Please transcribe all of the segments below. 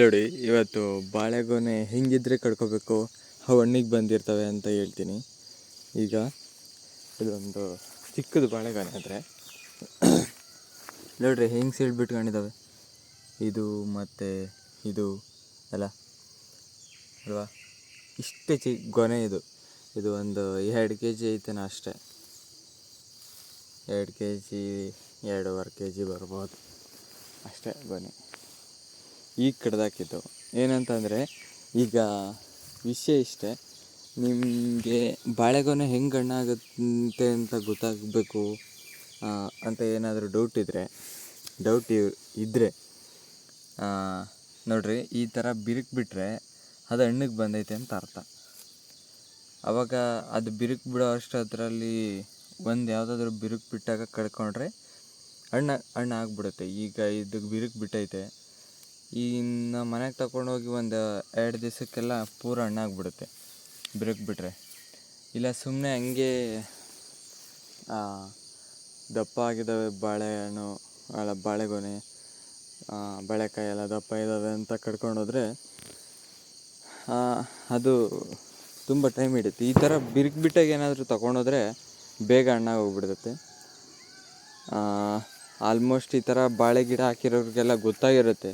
ನೋಡಿ ಇವತ್ತು ಬಾಳೆಗೊನೆ ಹೆಂಗಿದ್ರೆ ಕಡ್ಕೋಬೇಕು, ಅವು ಹಣ್ಣಿಗೆ ಬಂದಿರ್ತವೆ ಅಂತ ಹೇಳ್ತೀನಿ. ಈಗ ಇದೊಂದು ಚಿಕ್ಕದು ಬಾಳೆಗೊನೆ ಆದರೆ. ನೋಡ್ರಿ, ಹೆಂಗೆ ಸೀಳ್ ಬಿಟ್ಕೊಂಡಿದ್ದಾವೆ ಇದು ಮತ್ತು ಇದು, ಅಲ್ಲ, ಅಲ್ವಾ? ಇಷ್ಟೇ ಚಿಕ್ಕ ಗೊನೆ ಇದು. ಇದು ಒಂದು ಎರಡು ಕೆ ಜಿ ಐತೆ ಅಷ್ಟೇ. ಎರಡು ಕೆ ಜಿ ಎರಡೂವರೆ ಕೆ ಜಿ ಬರ್ಬೋದು. ಅಷ್ಟೇ ಗೊನೆ. ಈಗ ಕಡ್ದಾಕಿದ್ದು. ಏನಂತಂದರೆ, ಈಗ ವಿಷಯ ಇಷ್ಟೇ. ನಿಮಗೆ ಬಾಳೆಗೊನೆ ಹೆಂಗೆ ಹಣ್ಣಾಗುತ್ತೆ ಅಂತ ಗೊತ್ತಾಗಬೇಕು ಅಂತ ಏನಾದರೂ ಡೌಟ್ ಇದ್ದರೆ ಡೌಟ್ ಇದ್ದರೆ ನೋಡ್ರಿ, ಈ ಥರ ಬಿರುಕು ಬಿಟ್ಟರೆ ಅದು ಹಣ್ಣಿಗೆ ಬಂದೈತೆ ಅಂತ ಅರ್ಥ. ಅವಾಗ ಅದು ಬಿರುಕು ಬಿಡೋ ಅದರಲ್ಲಿ ಒಂದು ಯಾವುದಾದ್ರೂ ಬಿರುಕು ಬಿಟ್ಟಾಗ ಕಳ್ಕೊಂಡ್ರೆ ಹಣ್ಣು ಹಣ್ಣು ಆಗಿಬಿಡುತ್ತೆ ಈಗ ಇದು ಬಿರುಕು ಬಿಟ್ಟೈತೆ ಇನ್ನು ಮನೆಗೆ ತಗೊಂಡೋಗಿ ಒಂದು ಎರಡು ದಿವಸಕ್ಕೆಲ್ಲ ಪೂರ ಹಣ್ಣಾಗ್ಬಿಡುತ್ತೆ ಬಿರುಕು ಬಿಟ್ಟರೆ ಇಲ್ಲ ಸುಮ್ಮನೆ ಹಂಗೆ ದಪ್ಪ ಆಗಿದ್ದಾವೆ ಬಾಳೆಹಣ್ಣು ಅಲ್ಲ ಬಾಳೆಗೊನೆ ಬಾಳೆಕಾಯಿ ಎಲ್ಲ ದಪ್ಪ ಇದ್ದಾವೆ ಅಂತ ಕಡ್ಕೊಂಡೋದ್ರೆ ಅದು ತುಂಬ ಟೈಮ್ ಹಿಡಿಯುತ್ತೆ. ಈ ಥರ ಬಿರುಕು ಬಿಟ್ಟಾಗ ಏನಾದರೂ ತಗೊಂಡೋದ್ರೆ ಬೇಗ ಹಣ್ಣಾಗಿ ಹೋಗ್ಬಿಡ್ತೈತೆ. ಆಲ್ಮೋಸ್ಟ್ ಈ ಥರ ಬಾಳೆ ಗಿಡ ಹಾಕಿರೋರಿಗೆಲ್ಲ ಗೊತ್ತಾಗಿರುತ್ತೆ.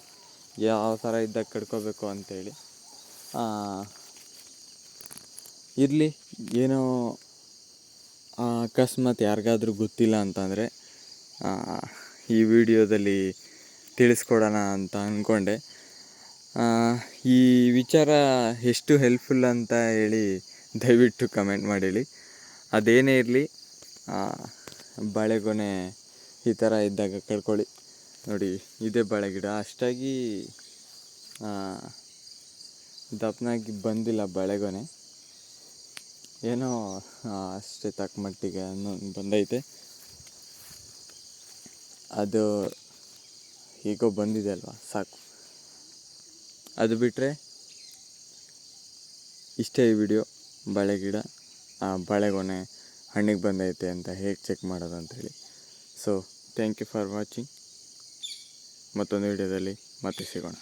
ಯಾವ ಥರ ಇದ್ದಾಗ ಕಡ್ಕೋಬೇಕು ಅಂತೇಳಿ. ಇರಲಿ, ಏನೋ ಅಕಸ್ಮಾತ್ ಯಾರಿಗಾದ್ರೂ ಗೊತ್ತಿಲ್ಲ ಅಂತಂದರೆ ಈ ವಿಡಿಯೋದಲ್ಲಿ ತಿಳಿಸ್ಕೊಡೋಣ ಅಂತ ಅಂದ್ಕೊಂಡೆ ಈ ವಿಚಾರ ಎಷ್ಟು ಹೆಲ್ಪ್ಫುಲ್ ಅಂತ ಹೇಳಿ ದಯವಿಟ್ಟು ಕಮೆಂಟ್ ಮಾಡಿ ಹೇಳಿ ಅದೇನೇ ಇರಲಿ ಬಾಳೆಗೊನೆ ಈ ಥರ ಇದ್ದಾಗ ಕಳ್ಕೊಳ್ಳಿ. ನೋಡಿ, ಇದೇ ಬಾಳೆ ಗಿಡ. ಅಷ್ಟಾಗಿ ದಪ್ಪನಾಗಿ ಬಂದಿಲ್ಲ ಬಾಳೆಗೊನೆ. ಏನೋ ಅಷ್ಟೇ ತಕ್ಕ ಮಟ್ಟಿಗೆ ಅನ್ನೋ ಬಂದೈತೆ. ಅದು ಹೇಗೋ ಬಂದಿದೆ ಅಲ್ವಾ, ಸಾಕು. ಅದು ಬಿಟ್ಟರೆ ಇಷ್ಟೇ ಈ ವಿಡಿಯೋ, ಬಾಳೆ ಗಿಡ ಬಾಳೆಗೊನೆ ಹಣ್ಣಿಗೆ ಬಂದೈತೆ ಅಂತ ಹೇಗೆ ಚೆಕ್ ಮಾಡೋದು ಅಂತೇಳಿ so thank you for watching ಮತ್ತೊಂದು ವಿಡಿಯೋದಲ್ಲಿ ಮತ್ತೆ ಸಿಗೋಣ.